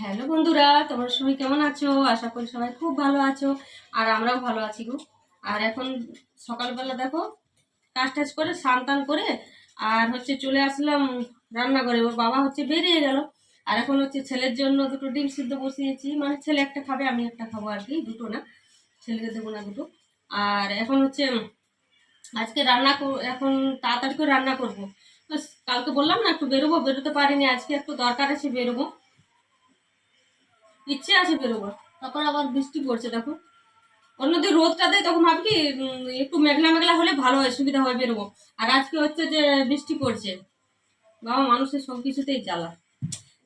Hello বন্ধুরা, তোমরা সবাই কেমন আছো? আশা করি সবাই খুব ভালো আছো, আর আমরাও ভালো আছি গো। আর এখন সকালবেলা দেখো, কাজ টাজ করে, স্নান টান করে, আর হচ্ছে চলে আসলাম রান্নাঘরে। ওর বাবা হচ্ছে বেরিয়ে গেল। আর এখন হচ্ছে ছেলের জন্য দুটো ডিম সিদ্ধ বসিয়েছি। মানে ছেলে একটা খাবে, আমি একটা খাব আর কি, দুটো না। ছেলেকে দেবো না দুটো। আর এখন হচ্ছে, আজকে রান্না এখন তাড়াতাড়ি করে রান্না করব। কালকে বললাম না, একটু বেরোবো। বেরোতে পারিনি, আজকে একটু দরকার আছে, বেরোবো। ইচ্ছে আছে বেরোবার। তারপর আবার বৃষ্টি পড়ছে, দেখো। অন্যদিন রোদটা দেয়, তখন ভাবি একটু মেঘলা মেঘলা হলে ভালো হয়, সুবিধা হয় বেরোবো। আর আজকে হচ্ছে যে বৃষ্টি পড়ছে। বাবা, মানুষের সব কিছুতেই জ্বালা।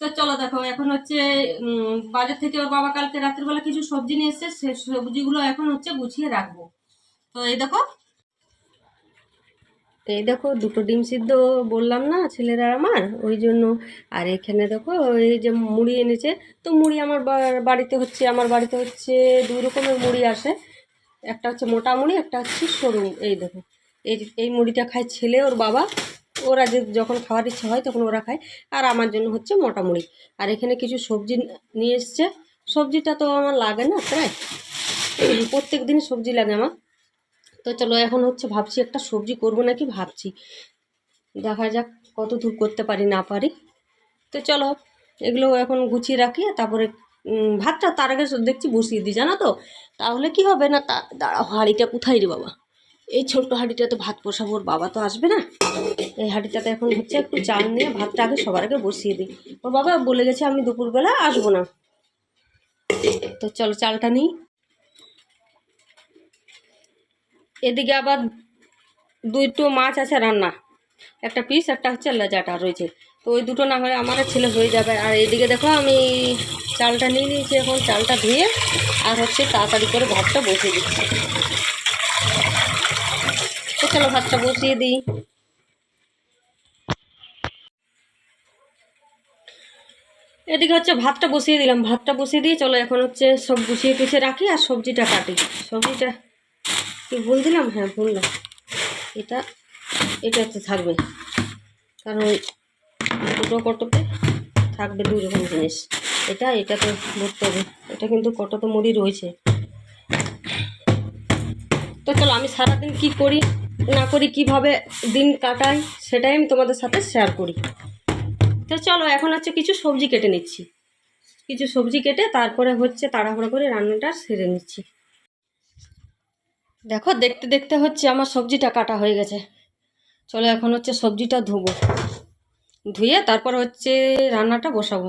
তো চলো দেখো, এখন হচ্ছে বাজার থেকে ওর বাবা কালকে রাত্রিবেলা কিছু সবজি নিয়ে এসছে সেই সবজিগুলো এখন হচ্ছে গুছিয়ে রাখব। তো এই দেখো এই দেখো দুটো ডিম সিদ্ধ বললাম না ছেলেরা আমার, ওই জন্য। আর এখানে দেখো এই যে মুড়ি এনেছে, তো মুড়ি আমার বাড়িতে হচ্ছে, আমার বাড়িতে হচ্ছে দুই রকমের মুড়ি আসে। একটা হচ্ছে মোটা মুড়ি, একটা হচ্ছে সরু এই দেখো। এই এই মুড়িটা খায় ছেলে, ওর বাবা। ওরা যে যখন খাওয়ার ইচ্ছা হয় তখন ওরা খায়। আর আমার জন্য হচ্ছে মোটা মুড়ি। আর এখানে কিছু সবজি নিয়ে এসছে। সবজিটা তো আমার লাগে না প্রায়। প্রত্যেক দিন সবজি লাগে আমার। তো চলো এখন হচ্ছে ভাবছি একটা সবজি করব নাকি ভাবছি। দেখা যাক কত দূর করতে পারি না পারি। তো চলো এগুলো এখন গুছিয়ে রাখি, তারপরে ভাতটা তার আগে দেখছি বসিয়ে দিই, জানো তো? তাহলে কি হবে না, তা দাঁড়াও, হাঁড়িটা কোথায় রে বাবা? এই ছোট্ট হাঁড়িটাতে ভাত বসাবো, ওর বাবা তো আসবে না। এই হাঁড়িটাতে এখন হচ্ছে একটু চাল নিয়ে ভাতটা আগে সবার আগে বসিয়ে দিই। ওর বাবা বলে গেছে আমি দুপুরবেলা আসব না। তো চলো চালটা নিই। এদিকে আবার দুটো মাছ আছে রান্না। একটা পিস, একটা হচ্ছে লেজাটা রয়েছে। তো ওই দুটো না হলে আমার ছেলে হয়ে যাবে। আর এদিকে দেখো আমি চালটা নিয়ে নিয়েছি এখন, চালটা ধুয়ে আর হচ্ছে তাড়াতাড়ি করে ভাতটা বসিয়ে দিচ্ছি। চলো ভাতটা বসিয়ে দিই। এদিকে হচ্ছে ভাতটা বসিয়ে দিলাম। ভাতটা বসিয়ে দিয়ে চলো এখন হচ্ছে সব গুছিয়ে টুছিয়ে রাখি আর সবজিটা কাটি। সবজিটা কি ভুল দিলাম হ্যাঁ ভুল না এটা এটাতে থাকবে। কারণ দুটো কটোতে থাকবে দুই রকম জিনিস। এটা এটাতে ভরতে হবে। এটা কিন্তু কটোতে মুড়ি রয়েছে। তো চলো, আমি সারাদিন কি করি, না করি, কীভাবে দিন কাটাই, সেটাই আমি তোমাদের সাথে শেয়ার করি। তো চলো, এখন হচ্ছে কিছু সবজি কেটে নিচ্ছি। কিছু সবজি কেটে তারপরে হচ্ছে তাড়াহুড়ো করে রান্নাটা সেরে নিচ্ছি। দেখো, দেখতে দেখতে হচ্ছে আমার সবজিটা কাটা হয়ে গেছে। চলো এখন হচ্ছে সবজিটা ধুবো। ধুয়ে তারপর হচ্ছে রান্নাটা বসাবো।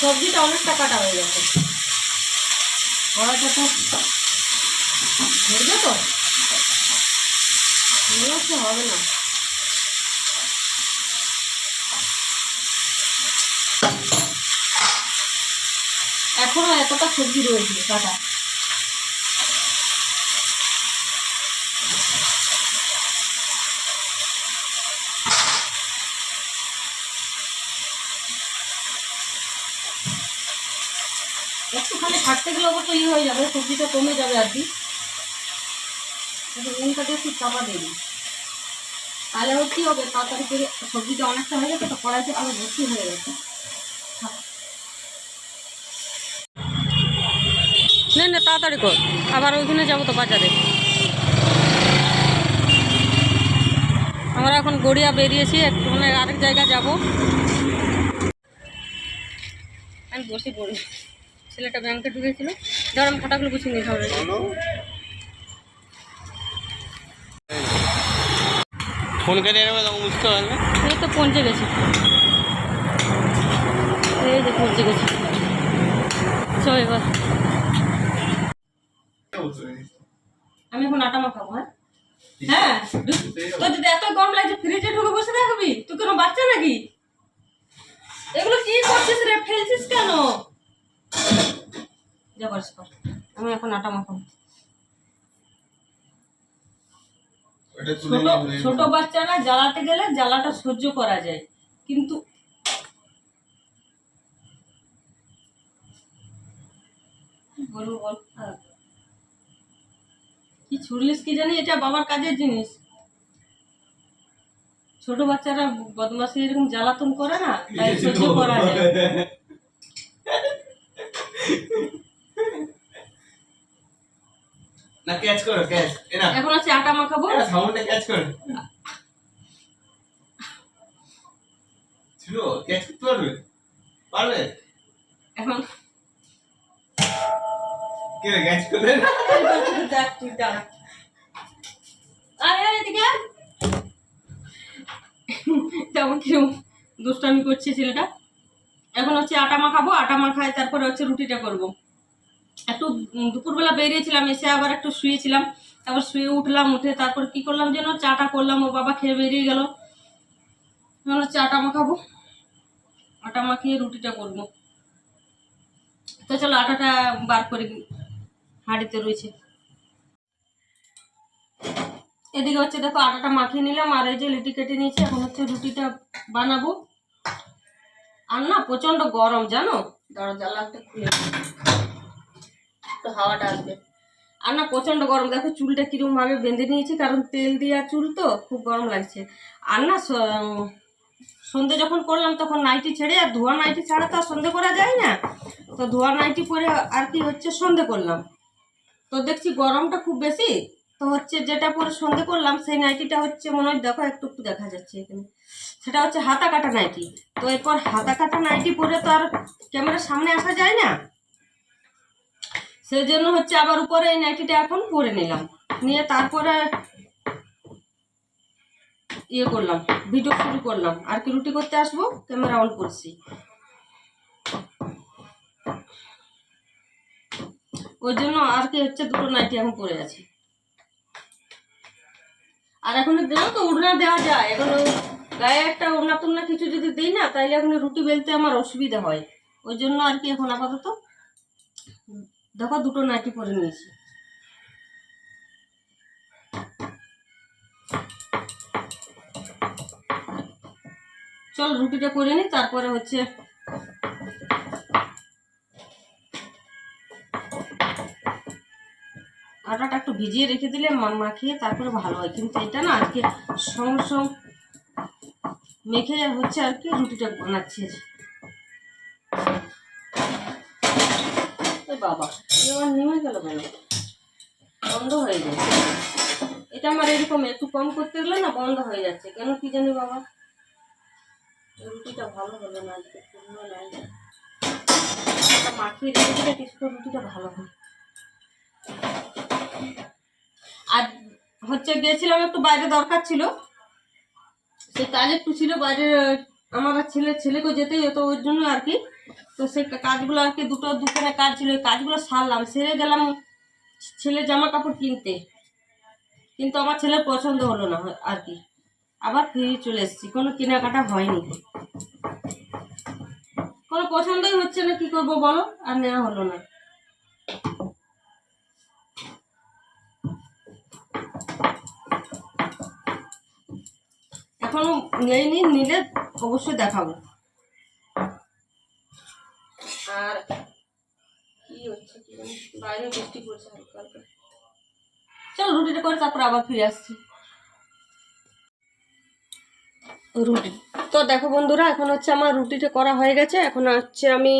সবজিটা অনেকটা কাটা হয়ে গেছে। কড়াইটা তো ধরবে তো? মনে হবে না। এখনও এতটা সবজি রয়েছে কাটা। থাকতে গেলে অবশ্য ইয়ে হয়ে যাবে সবজিটা কমে যাবে আর কি। নুনটাকে একটু চাপা দেবে তাহলে ওর কী হবে? তাড়াতাড়ি করে সবজিটা অনেকটা হয়ে গেছে তো কড়াইতে আরও ভর্তি হয়ে গেছে। না না তাড়াতাড়ি কর। আবার ওইখানে যাব তো বাজারে। আমরা এখন গড়িয়া বেরিয়েছি একটু মানে আরেক জায়গা যাব। আমি বসে পড়ি। ছেলেটা ব্যাংকে ঢুকেছিল। ধর আমি খাটাগুলো গুছিয়ে নিয়ে খাবার ফোন করে এরকম তখন বুঝতে পারবে। এই তো পৌঁছে গেছি এই যে পৌঁছে গেছি চল এবার। আমি এখন আটা মাখাবো হ্যাঁ? হ্যাঁ? তোর যদি এত গরম লাগছে ফ্রিজে ঢুকে বসে থাকবি? তুই কোনো বাচ্চা নাকি? এগুলো কি করছিস রে? ফেলছিস কেন? যা পারিস কর। আমি এখন আটা মাখাবো। ছোট বাচ্চারা জ্বালাতে গেলে জ্বালাটা সহ্য করা যায়। কিন্তু বলব বল। কি ছুড়লিস কি জানি এটা বাবার কাজের জিনিস। ছোট বাচ্চারা বদমাসি এরকম জ্বালাতন করে না তাই সহ্য করা যায়। না ক্যাচ করো ক্যাচ এরা। এখন হচ্ছে আটা মাখাবো। এরা সাউন্ডটা ক্যাচ করো। ছিল ক্যাচ করতে পারবে? পারবে? এখন। কে ক্যাচ করলে? দেখ তুই আয় এদিকে। তেমন কিরম দুষ্টামি করছে ছেলেটা। এখন হচ্ছে আটা মাখাবো, আটা মাখায় তারপরে হচ্ছে রুটিটা করব। একটু দুপুরবেলা বেরিয়েছিলাম, এসে আবার একটু শুয়েছিলাম। তারপর শুয়ে উঠলাম, উঠে তারপর কি করলাম যেন? চাটা করলাম, ও বাবা খেয়ে বেরিয়ে গেল। এখন হচ্ছে আটা মাখাবো, আটা মাখিয়ে রুটিটা করব। তো চলো আটাটা বার করে হাঁড়িতে রয়েছে। এদিকে হচ্ছে দেখো আটাটা মাখিয়ে নিলাম, আর এই যে লিটি কেটে নিয়েছি, এখন হচ্ছে রুটিটা বানাবো। আর না প্রচণ্ড গরম জানো? দাঁড়ো জ্বালাটা খুলে। একটু হাওয়াটা আসবে আর না প্রচণ্ড গরম দেখো চুলটা কীরকম ভাবে বেঁধে নিয়েছি কারণ তেল দেওয়া চুল তো খুব গরম লাগছে। আর না সন্ধে যখন করলাম তখন নাইটি ছেড়ে আর ধোয়া নাইটি ছাড়া তো আর সন্ধে করা যায় না। তো ধোয়া নাইটি পরে আর কি হচ্ছে সন্ধে করলাম। তো দেখছি গরমটা খুব বেশি তো হচ্ছে যেটা পরে সন্ধে করলাম, সেই নাইটিটা হচ্ছে মনে হয় দেখো, একটু একটু দেখা যাচ্ছে এখানে। সেটা হচ্ছে হাতা কাটা নাইটি তো এরপর হাতা কাটা নাইটি পরে তো আর ক্যামেরার সামনে আসা যায় না। সেই জন্য হচ্ছে আবার উপরে এই নাইটিটা এখন পরে নিলাম। নিয়ে তারপরে ইয়ে করলাম ভিডিও শুরু করলাম। আর কি রুটি করতে আসব? ক্যামেরা অন করছি। ওই জন্য আর কি হচ্ছে দুটো নাইটি এখন পরে আছে। আর এখন জানো তো উড়না দেওয়া যায়। এখন গায়ে একটা ওড়না টুড়না কিছু যদি দিই না, তাইলে এখন রুটি বেলতে আমার অসুবিধা হয়। ওই জন্য আর কি এখন আপাতত দেখো দুটো নাইটি পরে নিয়েছি। চল রুটিটা করে নি, তারপরে হচ্ছে আটাটা একটু ভিজিয়ে রেখে দিলে মাখিয়ে তারপরে ভালো হয়। কিন্তু এটা না আজকে সঙ্গে সঙ্গ মেখে হচ্ছে আর কি রুটিটা বানাচ্ছি। বাবা নেমে বন্ধ হয়ে যাচ্ছে এটা আমার এরকম একটু কম করতে গেলে না বন্ধ হয়ে যাচ্ছে। কেন কি জানি বাবা? রুটিটা ভালো হলো না, আজকে মাখিয়ে দিলে রুটিটা ভালো হয়। হচ্ছে গেছিলাম একটু বাইরে দরকার ছিল। সেই কাজ একটু ছিল, বাইরে, আমার ছেলে, ছেলেকেও যেতেই হতো ওর জন্য আর কি। তো সেই কাজগুলো আর কি, দুটো, দুখানে কাজ ছিল ওই কাজগুলো সারলাম। সেরে গেলাম ছেলে জামা কাপড় কিনতে। কিন্তু আমার ছেলের পছন্দ হলো না আর কি। আবার ফিরে চলে এসেছি, কোনো কেনাকাটা হয়নি। কোনো পছন্দই হচ্ছে না, কি করব বলো? আর নেওয়া হলো না। এখনও নেইনি নিলে অবশ্যই দেখাবো। আর কি হচ্ছে কি বাইরে বৃষ্টি পড়ছে হালকা হালকা। চল রুটিটা করে তারপর আবার ফিরে আসছি। রুটি। তো দেখো বন্ধুরা এখন হচ্ছে আমার রুটিটা করা হয়ে গেছে। এখন হচ্ছে আমি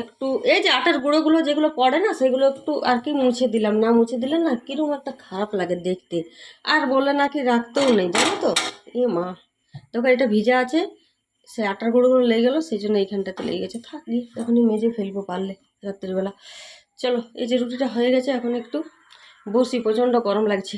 একটু এই যে আটার গুঁড়োগুলো যেগুলো পড়ে না সেগুলো একটু আর কি মুছে দিলাম। না মুছে দিলে না কীরকম একটা খারাপ লাগে দেখতে। আর বলে নাকি রাখতেও নেই জানো তো? এ মা দেখো এটা ভিজা আছে, সে আটার গুঁড়োগুলো লেগে গেলো, সেই জন্য এইখানটাতে লেগে গেছে। থাক, গিয়ে এখনই মেজে ফেলব পারলে রাত্রিবেলা। চলো, এই যে রুটিটা হয়ে গেছে, এখন একটু বসি, প্রচণ্ড গরম লাগছে।